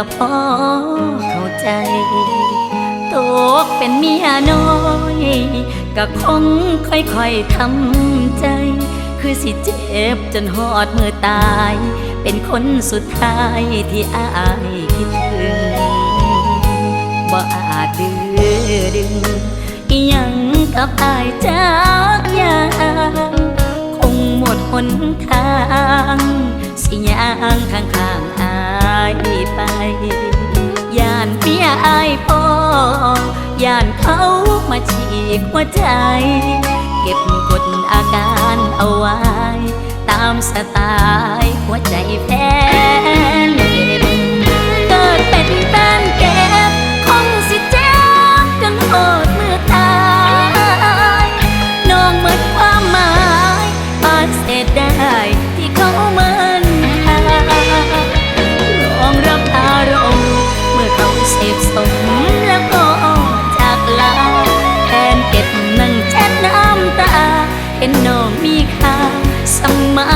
ก็พอเข้าใจตกเป็นเมียน้อย ก็คงค่อยๆทำใจ คือสิเจ็บจนหอดมือตาย เป็นคนสุดท้ายที่อายคิดถึงบ่อาจดื้อดึงยังกับอายจากอย่างคงหมดหนทาง สิยางข้างข้างๆ ไป ย่านเมียอายพอย่านเขามาฉีกหัวใจ เก็บกดอาการเอาไว้ ตามสไตล์หัวใจแฟนเก็บเกิดเป็นแฟน เขาเสพสมแล้วก็จากลาแทนเก็บนั่งแช่น้ำตา เห็นน้องมีค่าสมา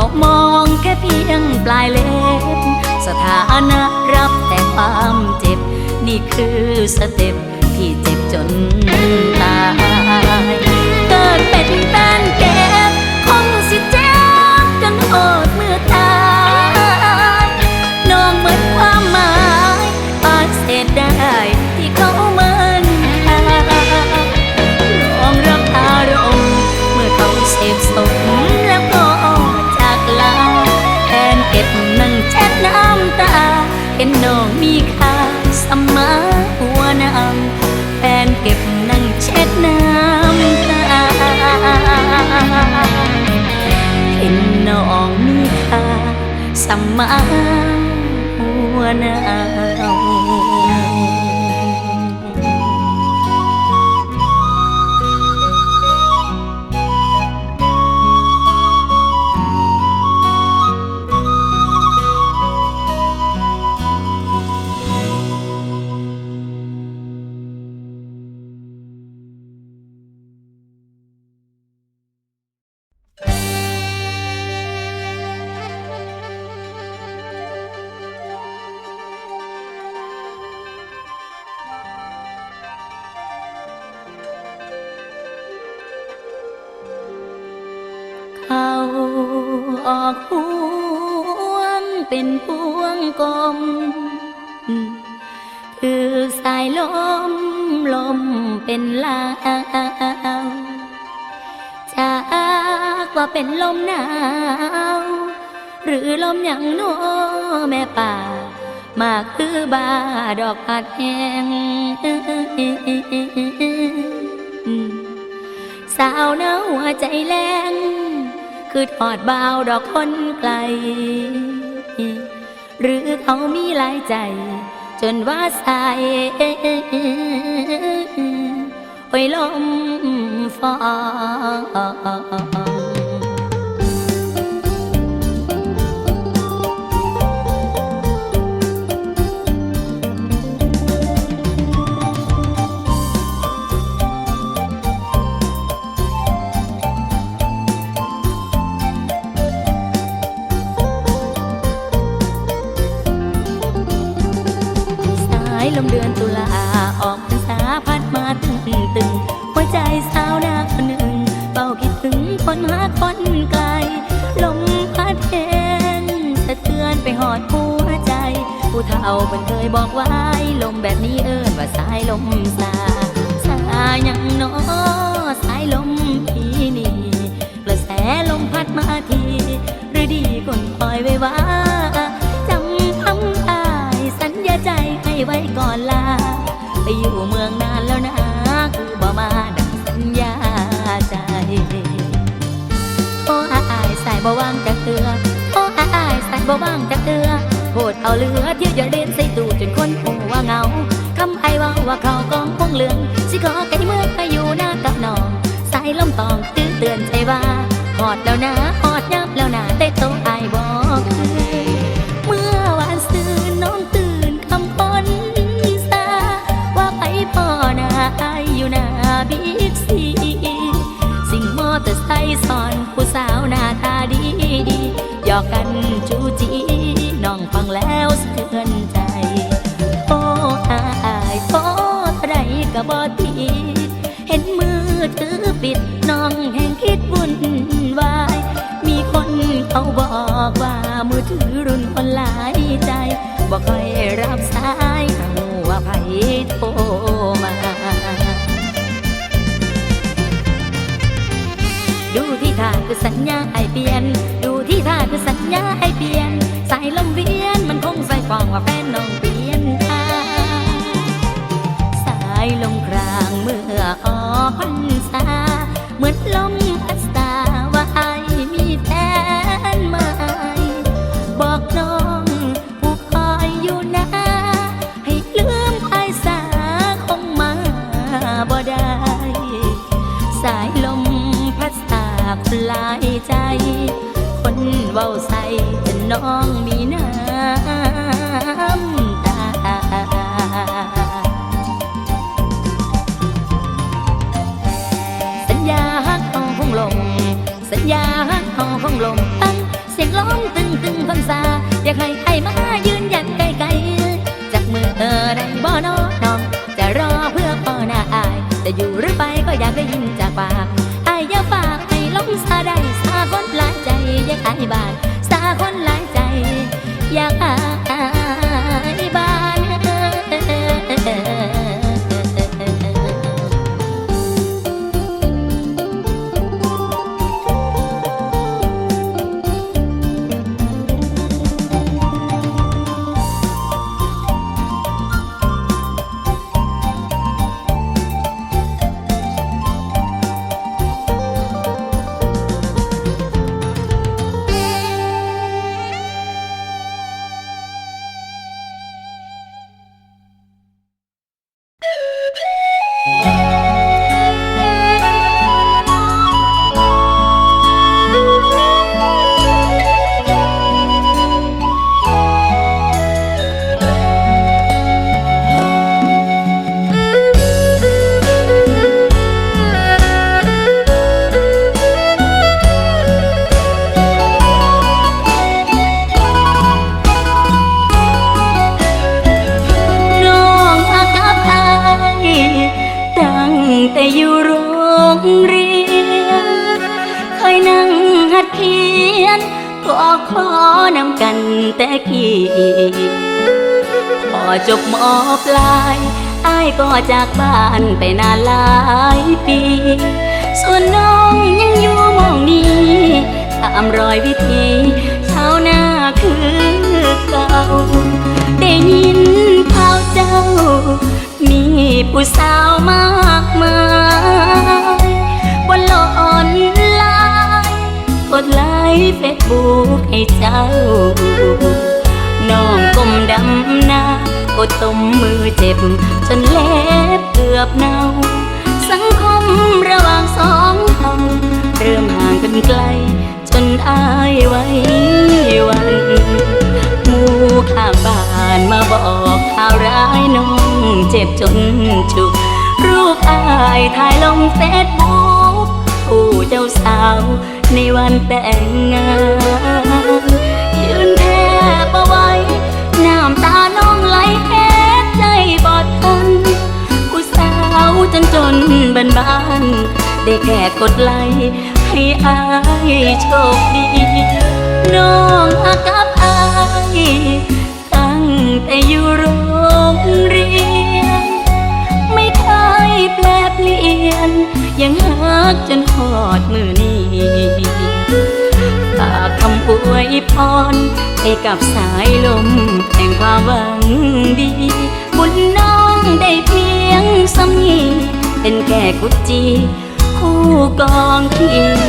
เขามองแค่เพียงปลายเล็บ สถานะรับแต่ความเจ็บ นี่คือสเต็ปที่เจ็บจนตาย เกิดเป็น มาหัวหน้า เป็นลมหนาว หรือลมอย่างโน้แม่ป่า มาคือบาดอกผัดแห้งสาวเนาหัวใจแรงคือทอดบ่าวดอกคนไกล หรือเขามีหลายใจ จนว่าสายโอ้ยลมฟองสา ลมเดือนตุลาออกพรรษาพัดมาตึงตึงหัวใจสาวนาคนหนึ่งเป่าคิดถึงคนหาคนไกล ลมพัดเห็นสะเทือนไปหอดหัวใจ ผู้เฒ่าเพิ่นเคยบอกไว้ลมแบบนี้เอิ้นว่าสายลมสาสายังน้อสายลมพีนีกระแสลมพัดมาทีฤดีคนคอยไว้ว่า สัญญาใจให้ไว้ก่อนลา ไปอยู่เมืองนานแล้วนะคือบ่มาดังสัญญาใจโทรหาอายสายบ่ว่างจะเตือโทรหาอายสายบ่ว่างจะเตือโหดเอาเหลือเที่ยวอย่าเล่นใส่ตูจนคนหูว่าเหงาคำไอว่าว่าเขากองพวงเหลืองสิขอไก่เมื่อไปอยู่หน้ากับน้องสายลมตองตื้อเตือนใจว่าหอดแล้วนะหอดยับแล้วนะได้โตอายบอกคือเมื่อวานซืนน้องตื่น อยู่หน้าบิ๊กซีสิ่งมอเตอร์ไซค์สอนผู้สาวหน้าตาดีดีหยอกกันจูจีน้องฟังแล้วสะเทือนใจ โอ้อายโอ้ไรก็บอตีเห็นมือถือปิดน้องแห่งคิดวุ่นวาย มีคนเขาบอกว่ามือถือรุ่นคนหลายใจบอกค่อยรับสาย คือสัญญาไอเปลี่ยน ดูที่ท่าคือสัญญาไอเปลี่ยน สายลมเวียนมันคงใส่ฟองว่าแฟนน้องเปลี่ยนทางสายลมกลางเมื่อออกพรรษา ตึงพันษาอยากให้ใครมายืนยันไกลๆจากมือเธอได้บ่น้อน้อง จะรอเพื่อพ่อหน้าอายแต่อยู่หรือไปก็อยากได้ยินจากปากอายอย่าฝากให้ลงซาได้สาคนหลายใจอยากอายบาดสาคนหลายใจ อยากอา แต่อยู่โรงเรียนเคยนั่งหัดเขียนก็ขอนำกันแต่กี้พอจบมอปลายอายก็จากบ้านไปนานหลายปี ส่วนน้องยังอยู่มองนี้ตามรอยวิธีชาวนาคือเก่า ได้ยินข่าวเจ้า มีผู้สาวมากมายบนโลกออนไลน์กดไลค์เฟซบุ๊กให้เจ้า น้องก้มดำหน้ากดต้มมือเจ็บ จนเล็บเกือบเน่า สังคมระหว่างสองเราเริ่มห่างกันไกล จนอายไว้วัน จนจุกรูปอายถ่ายลงเฟซบุ๊กผู้เจ้าสาวในวันแต่งงานยืนแทบเอาไว้น้ำตาน้องไหลแค่ใจบอดทันผู้สาวจนจนบันบานได้แค่กดไลค์ให้อายโชคดีน้องอากับอายตั้งแต่อยู่โร น ยังหักจนหอดมือนี้ฝากคำอวยพรให้กับสายลมแห่งความหวังดี บุญน้องได้เพียงสำนีเป็นแก่กุจีคู่กองที่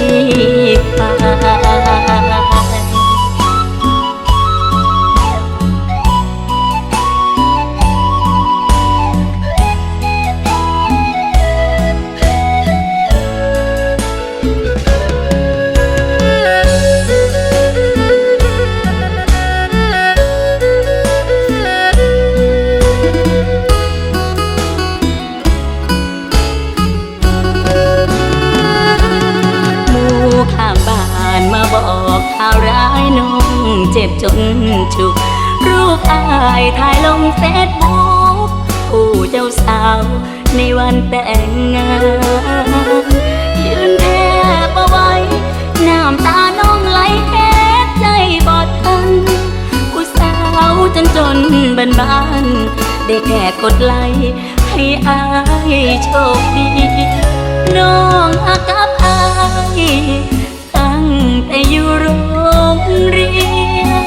ได้แค่กดไลค์ให้อายโชคดีน้องอากับอายตั้งแต่อยู่โรงเรียน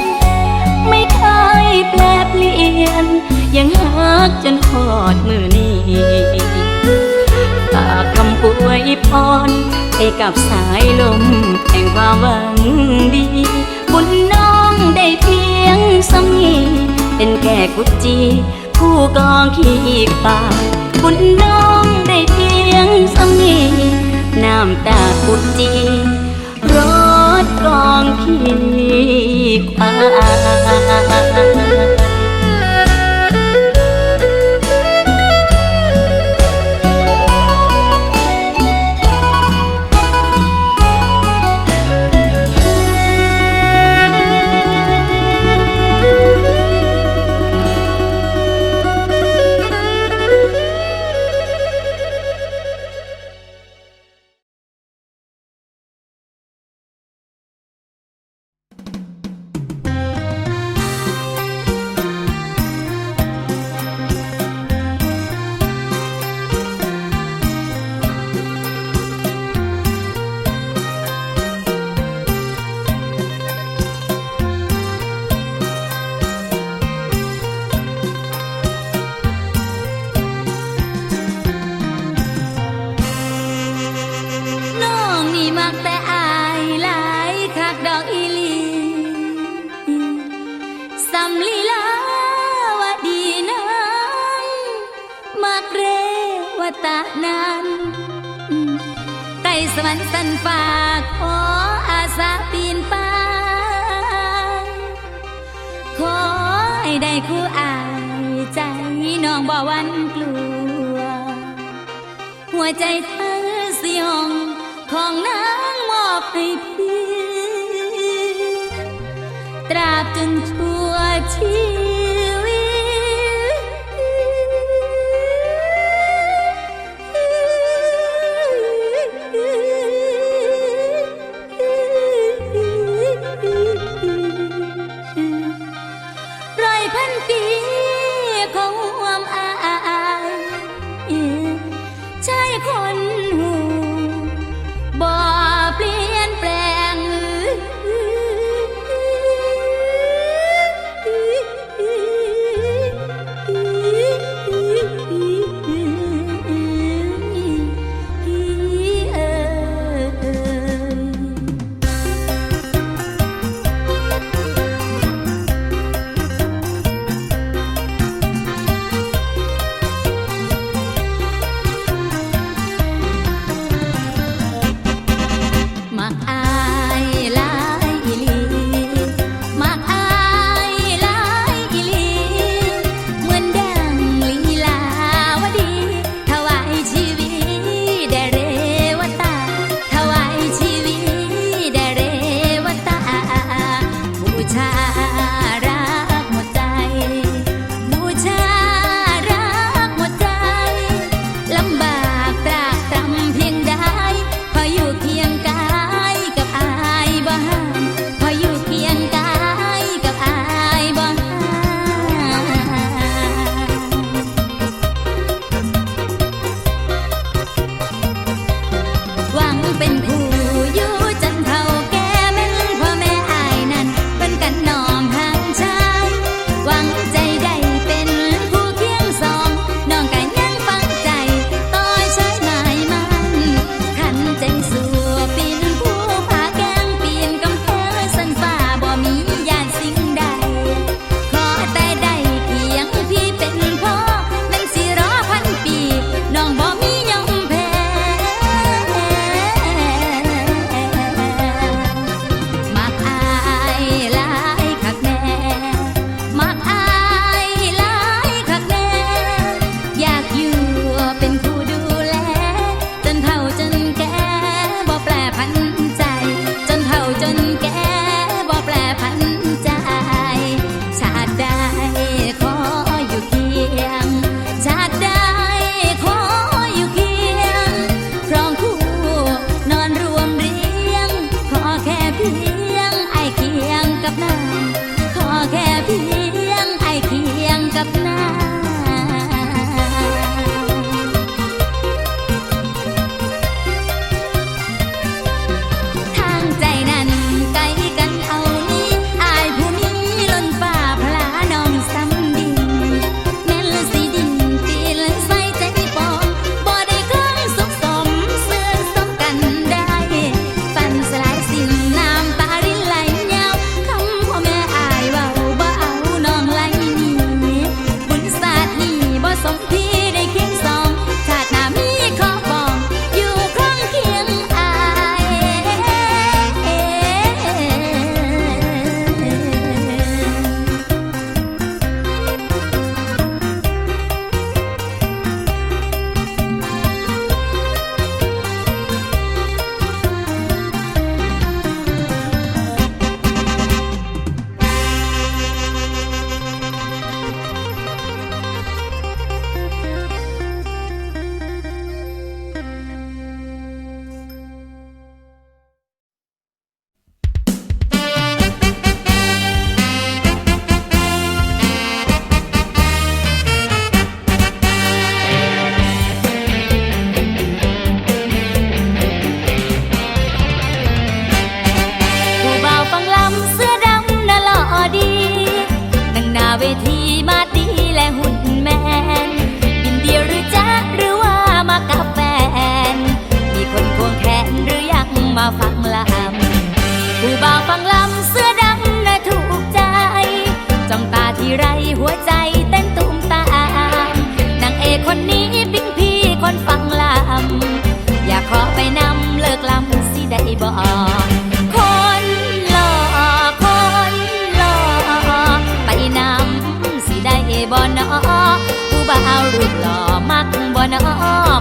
ไม่เคยแปลเปลี่ยน ยังหักจนหอดมือนี้ฝากคำอวยพรไปกับสายลมแห่งความหวังดี บุญน้องได้เพียงสำนี เป็นแก่กุจี ผู้กองขี้ปากบุญน้องได้เพียงสำนีน้ำตากุจีรถกองขี้ควา ตะนั้นไต่สวรรค์สันฟ้าขออาสาปีนไปขอให้ได้คู่อายใจน้องบ่วันกลัว หัวใจเธอสียงของนางมอบให้พี่ ตราบจนชั่วชี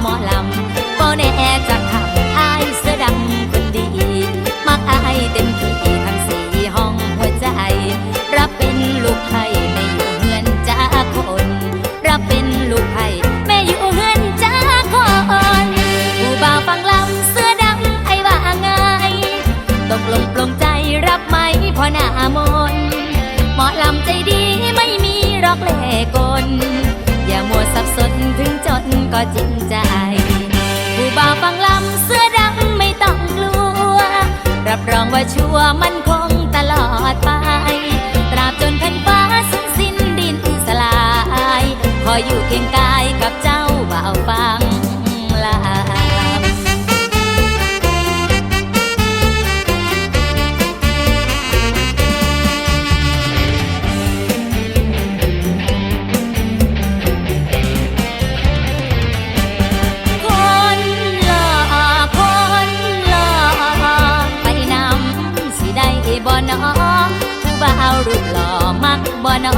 หมอลำบ่แน่จะขับอายเสื้อดำคนดี มักอายเต็มที่ทั้งสี่ห้องหัวใจ รับเป็นลูกไผ่ไม่อยู่เฮือนจ้าคน รับเป็นลูกไผ่ไม่อยู่เฮือนจ้าคนผู้บ่าวฟังลำเสื้อดำไอ้ว่าไงตกลงปลงใจรับไหมพ่อหน้ามนหมอลำใจดีไม่มีรอกเล่กลอย่ามัวสับสน จริงใจ ผู้บ่าวฟังลำเสื้อดำไม่ต้องกลัว รับรองว่าชัวมันคงตลอดไป ตราบจนแผ่นฟ้าสิ้นสิ้นดินสลาย ขออยู่เคียงกายกับเจ้าบ่าวฟัง นอ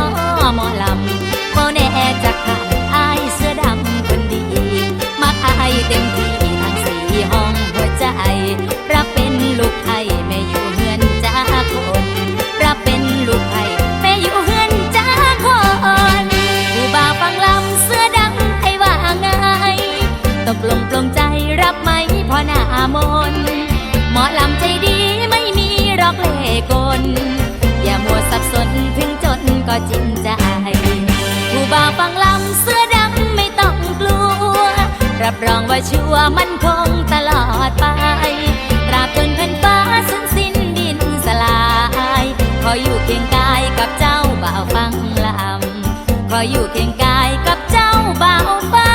หมอลำบ่แน่จะขาดอายเสื้อดำคนดีมักอายเต็มที่ทั้งสี่ห้องหัวใจ รับเป็นลูกไผ่แม่อยู่เฮือนจ้าคน รับเป็นลูกไผ่แม่อยู่เฮือนจ้าคนผู้บ่าวฟังลำเสื้อดำให้ว่าไงตกลงปลงใจรับไหมพ่อหน้ามนหมอลำใจดีไม่มีรอกเล่กลอย่ามัว สับสนถึงจนก็จริงใจ ผู้บ่าวฟังลำเสื้อดำไม่ต้องกลัว รับรองว่าชัวมันคงตลอดไป ตราบจนแผ่นฟ้าสิ้นสิ้นดินสลาย ขออยู่เคียงกายกับเจ้าบ่าวฟังลำ ขออยู่เคียงกายกับเจ้าบ่าวฟัง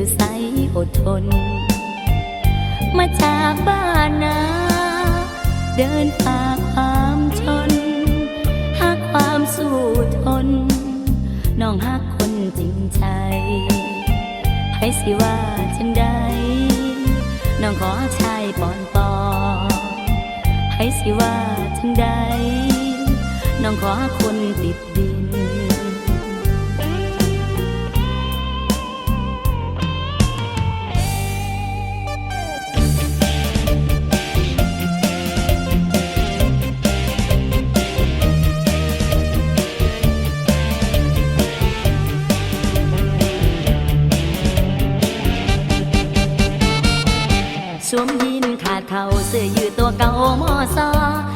อใสอดทน มาจากบ้านนา เดินฝ่าความชน หากความสู้ทน น้องหักคนจริงใจให้สิว่าจังใด น้องขอชายปอนปอให้สิว่าจังใด น้องขอคนติดดิ เข่าเสื้อยืดตัวเก่ามอซอหน้าตา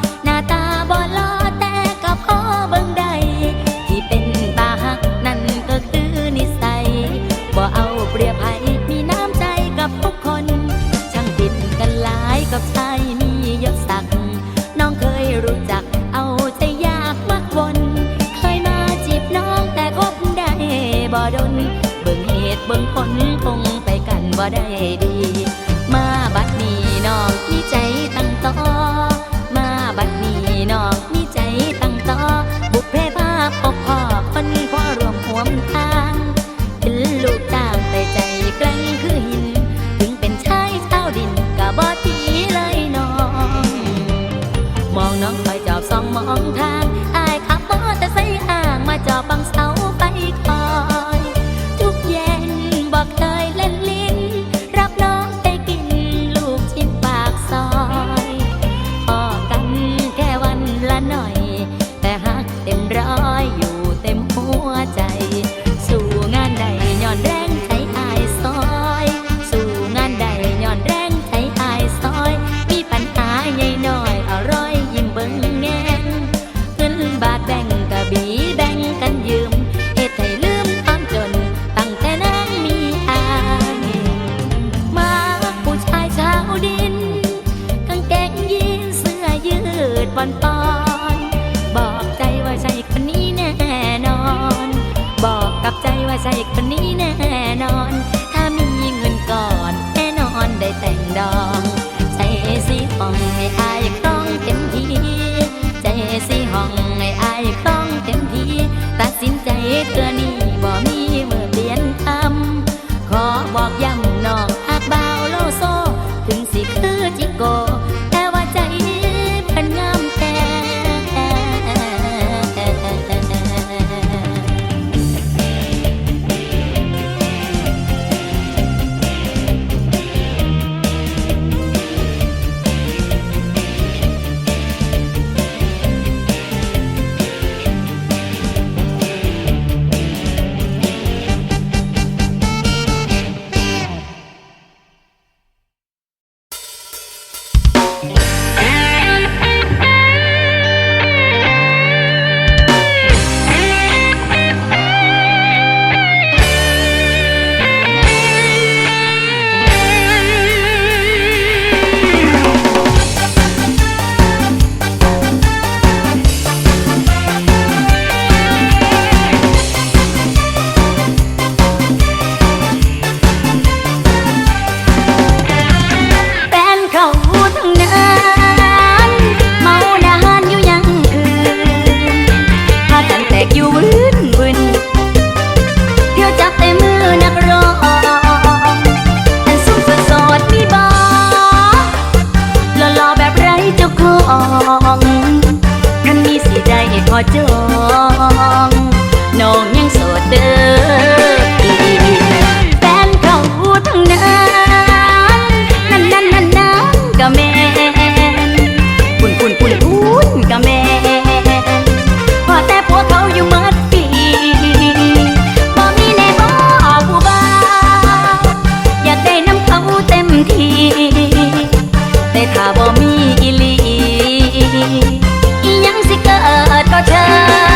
time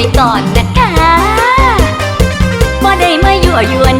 ไว้ก่อนนะคะบ่ได้มายั่วยวน